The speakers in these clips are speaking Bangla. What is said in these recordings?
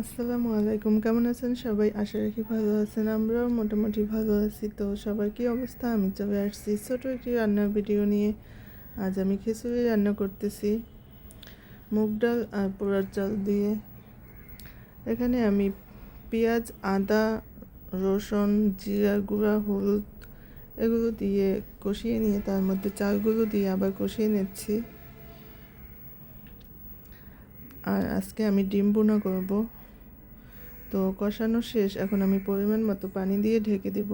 আসসালামু আলাইকুম, কেমন আছেন সবাই? আশা রাখি ভালো আছেন, আমরাও মোটামুটি ভালো আছি। তো সবার কী অবস্থা? আমি চলে আসছি ছোটো একটি রান্নার ভিডিও নিয়ে। আজ আমি খিচুড়ি রান্না করতেছি, মুগ ডাল আর পোড়ার চাল দিয়ে। এখানে আমি পেঁয়াজ, আদা, রসুন, জিরা গুঁড়া, হলুদ এগুলো দিয়ে কষিয়ে নিয়ে তার মধ্যে চালগুলো দিয়ে আবার কষিয়ে নিচ্ছি। আর আজকে আমি ডিম বোনা করব। তো কষানো শেষ। এখন আমি পরিমাণ মতো পানি দিয়ে ঢেকে দেব।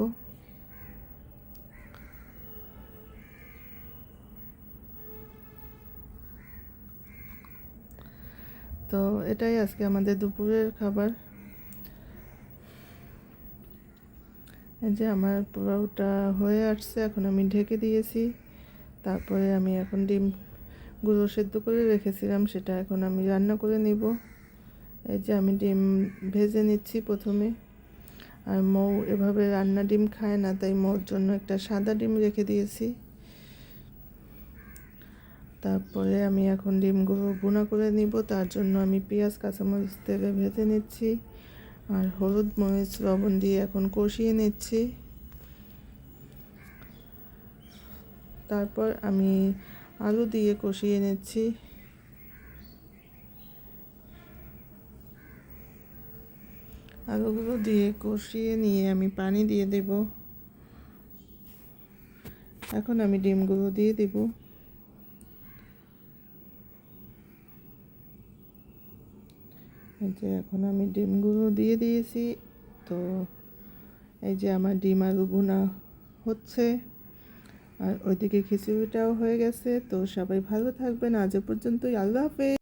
তো এটাই আজকে আমাদের দুপুরের খাবার। এই যে আমার পোলাওটা হয়ে আসছে, এখন আমি ঢেকে দিয়েছি। তারপরে আমি এখন ডিম গুঁড়ো সেদ্ধ করে রেখেছিলাম, সেটা এখন আমি রান্না করে নিব। এই যে আমি ডিম ভেজে নিচ্ছি প্রথমে। আর মৌ এভাবে রান্না ডিম খায় না, তাই মৌর জন্য একটা সাদা ডিম রেখে দিয়েছি। তারপরে আমি এখন ডিমগুলো গুঁড়া করে নিব, তার জন্য আমি পেঁয়াজ, কাঁচামরিচ, তেলে ভেজে নিচ্ছি। আর হলুদ মরিচ, লবণ দিয়ে এখন কষিয়ে নিচ্ছি। তারপর আমি আলু দিয়ে কষিয়ে নিচ্ছি। আলুগুলো দিয়ে কষিয়ে নিয়ে আমি পানি দিয়ে দেব। এখন আমি ডিমগুলো দিয়ে দেব। এই যে এখন আমি ডিমগুলো দিয়ে দিয়েছি। তো এই যে আমার ডিম আলু বোনা হচ্ছে। আর ওইদিকে খিচুড়িটাও হয়ে গেছে। তো সবাই ভালো থাকবেন। আজ পর্যন্তই। আল্লাহ হাফেজ।